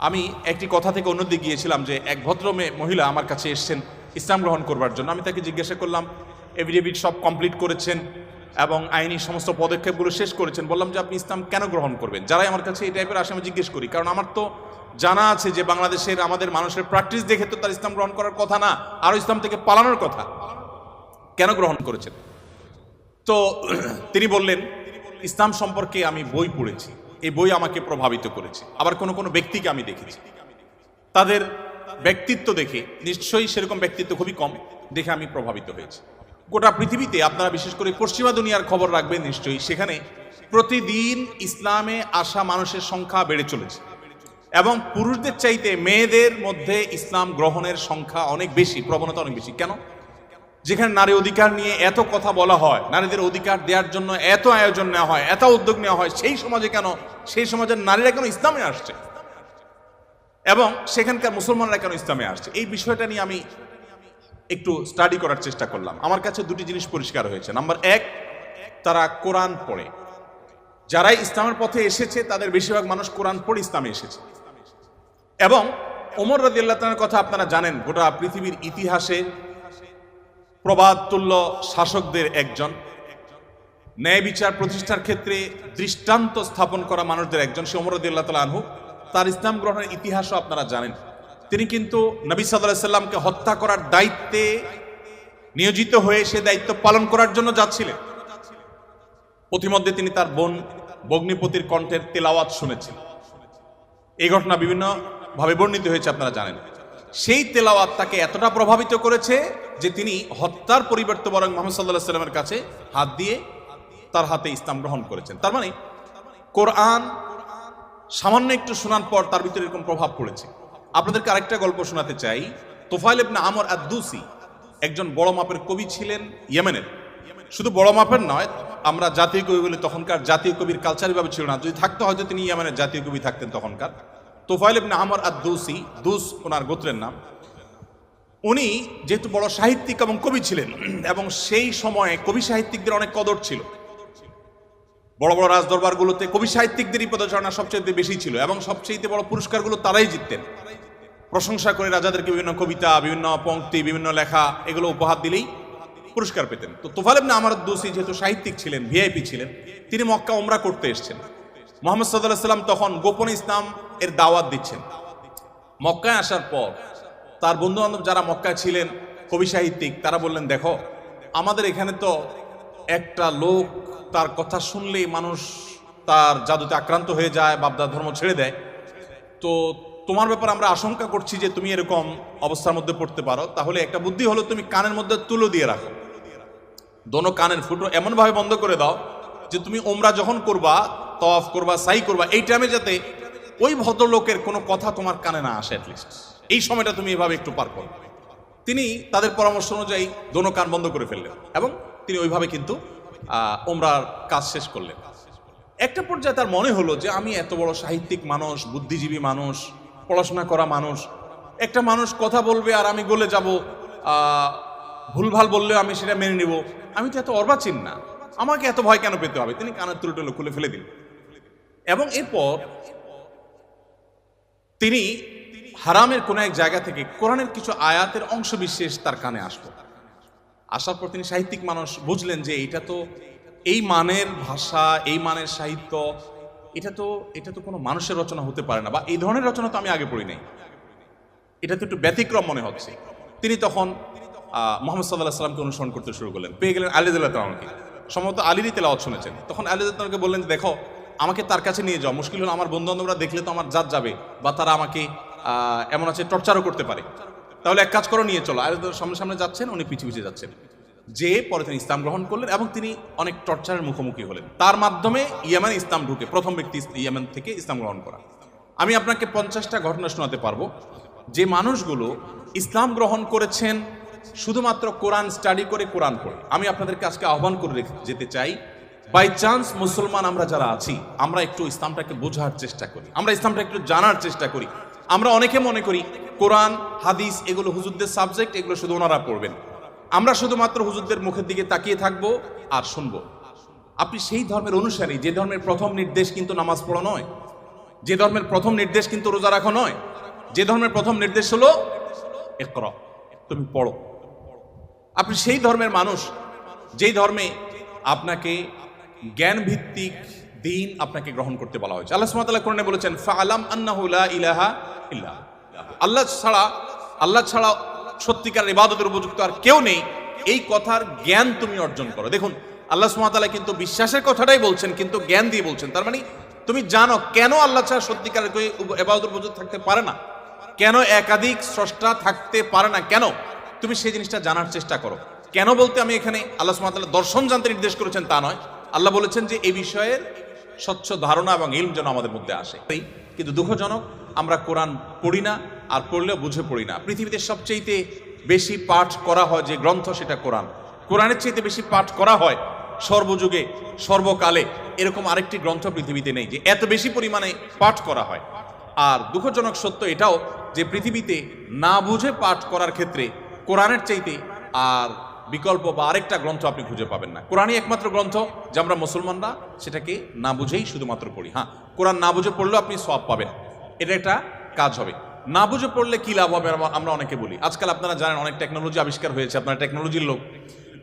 আমি একটি কথা থেকে অন্যদিকে গিয়েছিলাম যে এক ভদ্র মহিলা আমার কাছে এসেছেন ইসলাম গ্রহণ করবার জন্য। আমি তাকে জিজ্ঞাসা করলাম এভিডেভিট সব কমপ্লিট করেছেন এবং আইনি সমস্ত পদক্ষেপগুলো শেষ করেছেন? বললাম যে, আপনি ইসলাম কেন গ্রহণ করবেন? যারাই আমার কাছে এই টাইপের আসে আমি জিজ্ঞেস করি, কারণ আমার তো জানা আছে যে বাংলাদেশের আমাদের মানুষের প্র্যাকটিস দেখে তো তার ইসলাম গ্রহণ করার কথা না, আরও ইসলাম থেকে পালানোর কথা। কেন গ্রহণ করেছেন? তো তিনি বললেন, ইসলাম সম্পর্কে আমি বই পড়েছি। এই বই আমাকে প্রভাবিত করেছে। আবার কোনো কোনো ব্যক্তিকে আমি দেখেছি। তাদের ব্যক্তিত্ব দেখে নিশ্চয়ই সেরকম ব্যক্তিত্ব খুবই কম দেখে আমি প্রভাবিত হয়েছি। গোটা পৃথিবীতে আপনারা বিশেষ করে পশ্চিমা দুনিয়ার খবর রাখবেন নিশ্চয়ই, সেখানে প্রতিদিন ইসলামে আসা মানুষের সংখ্যা বেড়ে চলেছে। এবং পুরুষদের চাইতে মেয়েদের মধ্যে ইসলাম গ্রহণের সংখ্যা অনেক বেশি, প্রবণতা অনেক বেশি। কেন? যেখানে নারী অধিকার নিয়ে এত কথা বলা হয়, নারীদের অধিকার দেওয়ার জন্য এত আয়োজন নেওয়া হয়, এত উদ্যোগ নেওয়া হয়, সেই সমাজে কেন, সেই সমাজের নারীরা কেন ইসলামে আসছে? এবং সেখানকার মুসলমানরা কেন ইসলামে আসছে? এই বিষয়টা নিয়ে আমি একটু স্টাডি করার চেষ্টা করলাম। আমার কাছে দুটি জিনিস পরিষ্কার হয়েছে। নাম্বার এক, তারা কোরআন পড়ে। যারাই ইসলামের পথে এসেছে, তাদের বেশিরভাগ মানুষ কোরআন পড়ে ইসলামে এসেছে। এবং ওমর তাআলার কথা আপনারা জানেন, গোটা পৃথিবীর ইতিহাসে প্রবাদ তুল্য শাসকদের একজন। ন্যায় বিচার প্রতিষ্ঠার ক্ষেত্রে দৃষ্টান্ত স্থাপন করা মানুষদের একজন, সে ওমর রাদিয়াল্লাহু তাআলা আনহু। তার ইসলাম গ্রহণের ইতিহাসও আপনারা জানেন। তিনি কিন্তু নবী সাল্লাল্লাহু সাল্লামকে হত্যা করার দায়িত্বে নিয়োজিত হয়ে সে দায়িত্ব পালন করার জন্য যাচ্ছিলেন। প্রতিমধ্যে তিনি তার বোন বগ্নিপতির কণ্ঠের তেলাওয়াত শুনেছেন। এই ঘটনা বিভিন্নভাবে বর্ণিত হয়েছে, আপনারা জানেন। সেই তেলাওয়াত তাকে এতটা প্রভাবিত করেছে যে তিনি হত্যার পরিবর্তে বরং মোহাম্মদ সাল্লাহ সাল্লামের কাছে হাত দিয়ে তার হাতে ইসলাম গ্রহণ করেছেন। তার মানে কোরআন সামান্য একটু শোনার পর তার ভিতরে এরকম প্রভাব পড়েছে। আপনাদেরকে আরেকটা গল্প শোনাতে চাই। তোফাইল ইবনে আমর আদ্দুসি একজন বড় মাপের কবি ছিলেন ইয়েমেনের। শুধু বড় মাপের নয়, আমরা জাতীয় কবি বলি, তখনকার জাতীয় কবির কালচারভাবে ছিল না। যদি থাকতো হয়তো তিনি ইয়েমেনের জাতীয় কবি থাকতেন তখনকার। তোফাইল ইবনে আমর আদ্দুসি দুস ওনার গোত্রের নাম, উনি যেহেতু বড় সাহিত্যিক এবং কবি ছিলেন, এবং সেই সময়ে কবি সাহিত্যিকদের অনেক কদর ছিল। বড় বড় রাজদরবারগুলোতে কবি সাহিত্যিকদেরই পদচারণা সবচেয়ে বেশি ছিল, এবং সবচেয়ে বড় পুরস্কারগুলো তারাই জিততেন। প্রশংসা করে রাজাদেরকে বিভিন্ন কবিতা, বিভিন্ন পংক্তি বিভিন্ন লেখা, এগুলো উপহার দিলেই পুরস্কার পেতেন। তো তোফাল ইবনে আমার দোষী যেহেতু সাহিত্যিক ছিলেন, ভিআইপি ছিলেন, তিনি মক্কা ওমরা করতে এসেছেন। মোহাম্মদ সাল্লাহ সাল্লাম তখন গোপন ইসলাম এর দাওয়াত দিচ্ছেন। মক্কায় আসার পর তার বন্ধু বান্ধব যারা মক্কায় ছিলেন, কবি সাহিত্যিক, তারা বললেন, দেখো, আমাদের এখানে তো একটা লোক, তার কথা শুনলেই মানুষ তার জাদুতে আক্রান্ত হয়ে যায় বাবদা ধর্ম ছেড়ে দেয়। তো তোমার ব্যাপার আমরা আশঙ্কা করছি যে তুমি এরকম অবস্থার মধ্যে পড়তে পারো। তাহলে একটা বুদ্ধি হলো, তুমি কানের মধ্যে তুলো দিয়ে রাখো। দোনো কানের ফুটো এমনভাবে বন্ধ করে দাও যে তুমি ওমরা যখন করবা তফ করবা, সাই করবা, এই টাইমে যাতে ওই ভদ্রলোকের কোনো কথা তোমার কানে না আসে অ্যাটলিস্ট এই সময়টা তুমি এভাবে একটু পার করো। তিনি তাদের পরামর্শ অনুযায়ী দোনো কান বন্ধ করে ফেললেন এবং তিনি ওইভাবে কিন্তু ওমরার কাজ শেষ করলেন। একটা পর্যায়ে তার মনে হলো যে, আমি এত বড় সাহিত্যিক মানুষ, বুদ্ধিজীবী মানুষ, পড়াশোনা করা মানুষ। একটা মানুষ কথা বলবে আর আমি গলে যাব। ভুলভাল বললেও আমি সেটা মেনে নিব। আমি তো এত অর্বাচীন না। আমাকে এত ভয় কেন পেতে হবে? তিনি কানের তুলো খুলে ফেলে দিলেন। এবং এরপর তিনি হারামের কোন এক জায়গা থেকে কোরআনের কিছু আয়াতের অংশ বিশেষ তার কানে আসলো। আসার পর তিনি সাহিত্যিক মানুষ বুঝলেন যে এটা তো এই মানের ভাষা, এই মানের সাহিত্য, এটা তো এটা তো কোনো মানুষের রচনা হতে পারে না বা এই ধরনের রচনা তো আমি আগে পড়ি নাই। এটা তো একটু ব্যতিক্রম মনে হচ্ছে। তিনি তখন মোহাম্মদ সাল্লাহ সাল্লামকে অনুসরণ করতে শুরু করলেন। পেয়ে গেলেন আলিদুল্লাহ তালামকে সম্ভবত আলীরই তেলাওয়াত শুনেছেন। তখন আলিদুল্লাহকে বললেন দেখো আমাকে তার কাছে নিয়ে যাও। মুশকিল হলো আমার বন্ধু বান্ধবরা দেখলে তো আমার জাত যাবে বা তারা আমাকে এমন আছে টর্চারও করতে পারে। তাহলে এক কাজ করো, নিয়ে চলো। আলিদুল্লাহ সামনে সামনে যাচ্ছেন, উনি পিছিয়ে পিছিয়ে যাচ্ছেন। যে পরে তিনি ইসলাম গ্রহণ করলেন এবং তিনি অনেক টর্চারের মুখোমুখি হলেন। তার মাধ্যমে ইয়ামান ইসলাম ঢুকে, প্রথম ব্যক্তি ইয়ামান থেকে ইসলাম গ্রহণ করা। আমি আপনাকে পঞ্চাশটা ঘটনা শোনাতে পারব। যে মানুষগুলো ইসলাম গ্রহণ করেছেন শুধুমাত্র কোরআন স্টাডি করে, কোরআন পড়ে। আমি আপনাদেরকে আজকে আহ্বান করে যেতে চাই বাই চান্স মুসলমান আমরা যারা আছি, আমরা একটু ইসলামটাকে বোঝার চেষ্টা করি। আমরা ইসলামটা একটু জানার চেষ্টা করি। আমরা অনেকে মনে করি, কোরআন, হাদিস, এগুলো হুজুরদের সাবজেক্ট এগুলো শুধু ওনারা পড়বেন। আমরা শুধুমাত্র হুজুরদের মুখের দিকে তাকিয়ে থাকব আর শুনব। আপনি সেই ধর্মের অনুসারী, যে ধর্মের প্রথম নির্দেশ কিন্তু নামাজ পড়া নয়। যে ধর্মের প্রথম নির্দেশ কিন্তু রোজা রাখো নয়। যে ধর্মের প্রথম নির্দেশ হলো তুমি পড়ো। আপনি সেই ধর্মের মানুষ, যেই ধর্মে আপনাকে জ্ঞান ভিত্তিক দিন আপনাকে গ্রহণ করতে বলা হয়েছে। আল্লাহ ওয়া কোরআনে বলেছেন, ফাআলাম আন্নাহু লা ইলাহা ইল্লা আল্লাহ ছাড়া আল্লাহ ছাড়া সত্যিকার ইবাদতের উপযুক্ত আর কেউ নেই। এই কথার জ্ঞান তুমি অর্জন করো। দেখুন, আল্লাহ ওয়া কিন্তু বিশ্বাসের কথাটাই বলছেন, কিন্তু জ্ঞান দিয়ে বলছেন। তার মানে তুমি জানো কেন আল্লাহ ছাড়া সত্যিকারের কেউ ইবাদতের উপযুক্ত থাকতে পারে না? কেন একাধিক স্রষ্টা থাকতে পারে না? কেন? তুমি সেই জিনিসটা জানার চেষ্টা করো। কেন বলতে আমি এখানে আল্লাহ সুবহানাহু দর্শন জানতে নির্দেশ করেছেন তা নয়। আল্লাহ বলেছেন যে এই বিষয়ের স্বচ্ছ ধারণা এবং ইলম যেন আমাদের মধ্যে আসে। কিন্তু দুঃখজনক, আমরা কোরআন পড়ি না, আর পড়লেও বুঝে পড়ি না। পৃথিবীতে সবচেয়েতে বেশি পাঠ করা হয় যে গ্রন্থ, সেটা কোরআন। কোরআনের চাইতে বেশি পাঠ করা হয় সর্বযুগে, সর্বকালে, এরকম আরেকটি গ্রন্থ পৃথিবীতে নেই যে এত বেশি পরিমাণে পাঠ করা হয়। আর দুঃখজনক সত্য এটাও যে পৃথিবীতে না বুঝে পাঠ করার ক্ষেত্রে কোরআনের চাইতে আর বিকল্প বা আরেকটা গ্রন্থ আপনি খুঁজে পাবেন না। কোরআনই একমাত্র গ্রন্থ যে আমরা মুসলমানরা সেটাকে না বুঝেই শুধুমাত্র পড়ি। হ্যাঁ কোরআন না বুঝে পড়লেও আপনি সব পাবেন। এটা একটা কাজ হবে। না বুঝে পড়লে কী লাভ হবে আমরা- অনেকে বলি। আজকাল আপনারা জানেন অনেক টেকনোলজি আবিষ্কার হয়েছে, আপনারা টেকনোলজির লোক।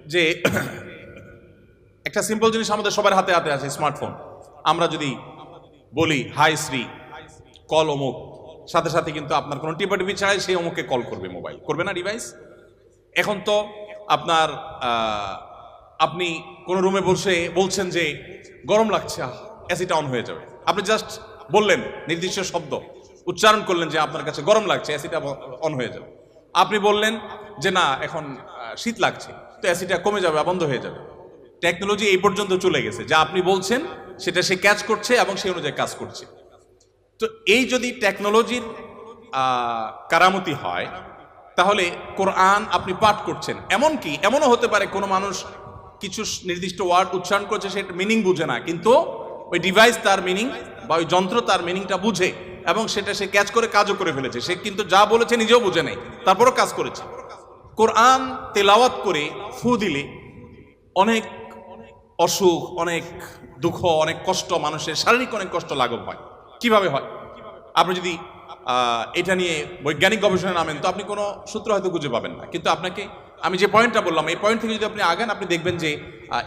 যে একটা সিম্পল জিনিস আমাদের সবার হাতে হাতে আছে স্মার্টফোন আমরা যদি বলি হাই শ্রী কল অমুক। সাথে সাথে কিন্তু আপনার কোনো টিপাটিপি ছাড়াই সেই অমুককে কল করবে মোবাইল করবে না ডিভাইস এখন তো আপনার আপনি কোনো রুমে বসে বলছেন যে গরম লাগছে এসিটা অন হয়ে যাবে। আপনি জাস্ট বললেন নির্দিষ্ট শব্দ। উচ্চারণ করলেন যে আপনার কাছে গরম লাগছে এসিটা অন হয়ে যাবে। আপনি বললেন যে না, এখন শীত লাগছে, তো এসিটা কমে যাবে, বন্ধ হয়ে যাবে। টেকনোলজি এই পর্যন্ত চলে গেছে। যা আপনি বলছেন, সেটা সে ক্যাচ করছে এবং সেই অনুযায়ী কাজ করছে। তো এই যদি টেকনোলজির কারামতি হয় তাহলে কোরআন আপনি পাঠ করছেন। এমনকি এমনও হতে পারে কোনো মানুষ কিছু নির্দিষ্ট ওয়ার্ড উচ্চারণ করছে সেটা মিনিং বুঝে না, কিন্তু ওই ডিভাইস তার মিনিং বা ওই যন্ত্র তার মিনিংটা বুঝে এবং সেটা সে ক্যাচ করে কাজও করে ফেলেছে। সে কিন্তু যা বলেছে নিজেও বুঝে নেই, তারপরও কাজ করেছে। কোরআন তেলাওয়াত করে ফু দিলে অনেক অসুখ, অনেক দুঃখ, অনেক কষ্ট, মানুষের শারীরিক অনেক কষ্ট লাঘব হয়। কীভাবে হয়? আপনি যদি এটা নিয়ে বৈজ্ঞানিক গবেষণা নামেন, তো আপনি কোনো সূত্র হয়তো খুঁজে পাবেন না। কিন্তু আপনাকে, আমি যে পয়েন্টটা বললাম, এই পয়েন্ট থেকে যদি আপনি আগান, আপনি দেখবেন যে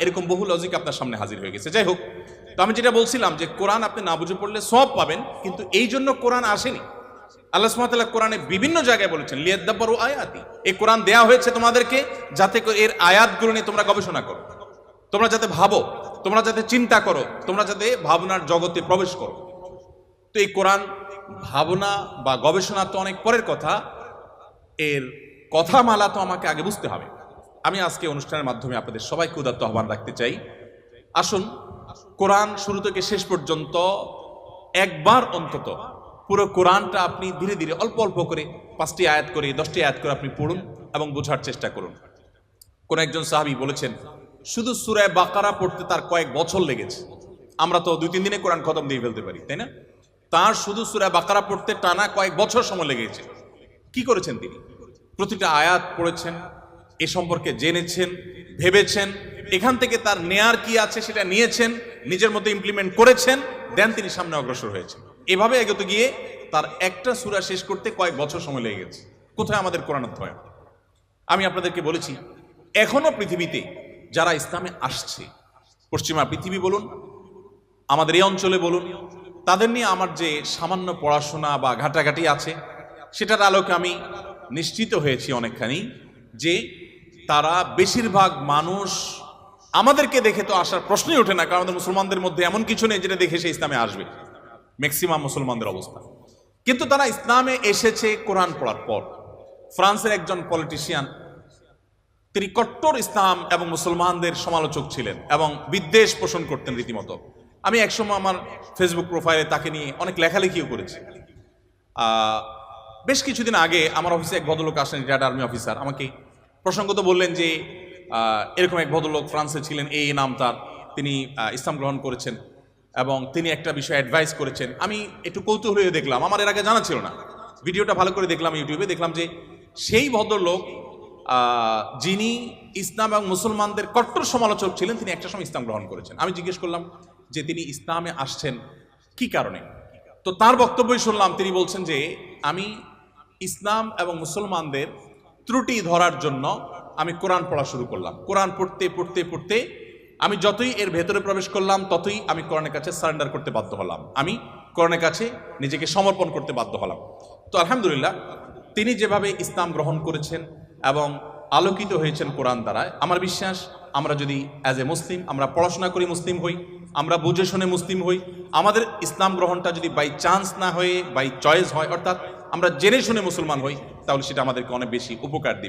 এরকম বহু লজিক আপনার সামনে হাজির হয়ে গেছে। যাই হোক, তো আমি যেটা বলছিলাম যে, কোরআন আপনি না বুঝে পড়লে সব পাবেন, কিন্তু এই জন্য কোরআন আসেনি। আল্লাহ সুবহানাহু কোরআনে বিভিন্ন জায়গায় বলেছেন লিয়াদ্দাব্বারু আয়াতি। এই কোরআন দেয়া হয়েছে তোমাদেরকে যাতে এর আয়াতগুলো নিয়ে তোমরা গবেষণা করো। তোমরা যাতে ভাবো, তোমরা যাতে চিন্তা করো, তোমরা যাতে ভাবনার জগতে প্রবেশ করো। তো এই কোরআন ভাবনা বা গবেষণা তো অনেক পরের কথা। এর কথামালা তো আমাকে আগে বুঝতে হবে। আমি আজকে অনুষ্ঠানের মাধ্যমে আপনাদের সবাইকে উদাত্ত আহ্বান রাখতে চাই। আসুন, কোরআন শুরু থেকে শেষ পর্যন্ত একবার অন্তত পুরো কোরআনটা আপনি ধীরে ধীরে অল্প অল্প করে পাঁচটি আয়াত করে, দশটি আয়াত করে আপনি পড়ুন এবং বোঝার চেষ্টা করুন। কোন একজন সাহাবি বলেছেন, শুধু সুরায় বাকারা পড়তে তার কয়েক বছর লেগেছে। আমরা তো দুই তিন দিনে কোরআন খতম দিয়ে ফেলতে পারি, তাই না? তার শুধু সুরায় বাকারা পড়তে টানা কয়েক বছর সময় লেগেছে। কি করেছেন তিনি? প্রতিটা আয়াত পড়েছেন, এ সম্পর্কে জেনেছেন, ভেবেছেন, এখান থেকে তার নেয়ার কি আছে সেটা নিয়েছেন, নিজের মধ্যে ইমপ্লিমেন্ট করেছেন দেন তিনি সামনে অগ্রসর হয়েছেন। এভাবে এগোতে গিয়ে তার একটা সুরা শেষ করতে কয়েক বছর সময় লেগে গেছে। কোথায় আমাদের কোরআন অধ্যয়ন? আমি আপনাদেরকে বলেছি, এখনও পৃথিবীতে যারা ইসলামে আসছে, পশ্চিমা পৃথিবী বলুন, আমাদের এই অঞ্চলে বলুন তাদের নিয়ে আমার যে সামান্য পড়াশোনা বা ঘাটাঘাটি আছে, সেটার আলোকে আমি নিশ্চিত হয়েছি অনেকখানি যে তারা বেশিরভাগ মানুষ আমাদেরকে দেখে তো আসার প্রশ্নই ওঠে না, কারণ আমাদের মুসলমানদের মধ্যে এমন কিছু নেই যেটা দেখে সে ইসলামে আসবে। ম্যাক্সিমাম মুসলমানদের অবস্থা। কিন্তু তারা ইসলামে এসেছে কোরআন পড়ার পর। ফ্রান্সের একজন পলিটিশিয়ান তিনি কট্টর ইসলাম এবং মুসলমানদের সমালোচক ছিলেন এবং বিদ্বেষ পোষণ করতেন রীতিমতো। আমি একসময় আমার ফেসবুক প্রোফাইলে তাকে নিয়ে অনেক লেখালেখিও করেছি। বেশ কিছুদিন আগে আমার অফিসে এক ভদ্রলোক আসেন রিটায়ার্ড আর্মি অফিসার। আমাকে প্রসঙ্গত বললেন যে এরকম এক ভদ্রলোক ফ্রান্সে ছিলেন, এই নাম তার। তিনি ইসলাম গ্রহণ করেছেন এবং তিনি একটা বিষয় অ্যাডভাইস করেছেন। আমি একটু কৌতূহল হয়ে দেখলাম। আমার এর আগে জানা ছিল না। ভিডিওটা ভালো করে দেখলাম ইউটিউবে। দেখলাম যে, সেই ভদ্রলোক যিনি ইসলাম এবং মুসলমানদের কট্টর সমালোচক ছিলেন, তিনি একটা সময় ইসলাম গ্রহণ করেছেন। আমি জিজ্ঞেস করলাম যে তিনি ইসলামে আসছেন। কি কারণে? তো তার বক্তব্যই শুনলাম, তিনি বলছেন যে, আমি ইসলাম এবং মুসলমানদের ত্রুটি ধরার জন্য আমি কোরআন পড়া শুরু করলাম। কোরআন পড়তে পড়তে পড়তে আমি যতই এর ভেতরে প্রবেশ করলাম, ততই আমি কোরআনের কাছে সারেন্ডার করতে বাধ্য হলাম। আমি কোরআনের কাছে নিজেকে সমর্পণ করতে বাধ্য হলাম। তো আলহামদুলিল্লাহ, তিনি যেভাবে ইসলাম গ্রহণ করেছেন এবং আলোকিত হয়েছেন কোরআন দ্বারা আমার বিশ্বাস আমরা যদি অ্যাজ এ মুসলিম আমরা পড়াশোনা করি মুসলিম হই, আমরা বুঝে শুনে মুসলিম হই, আমাদের ইসলাম গ্রহণটা যদি বাই চান্স না হয়ে বাই চয়েস হয়, অর্থাৎ আমরা জেনে শুনে মুসলমান হই, তাহলে সেটা আমাদেরকে অনেক বেশি উপকার দিবে।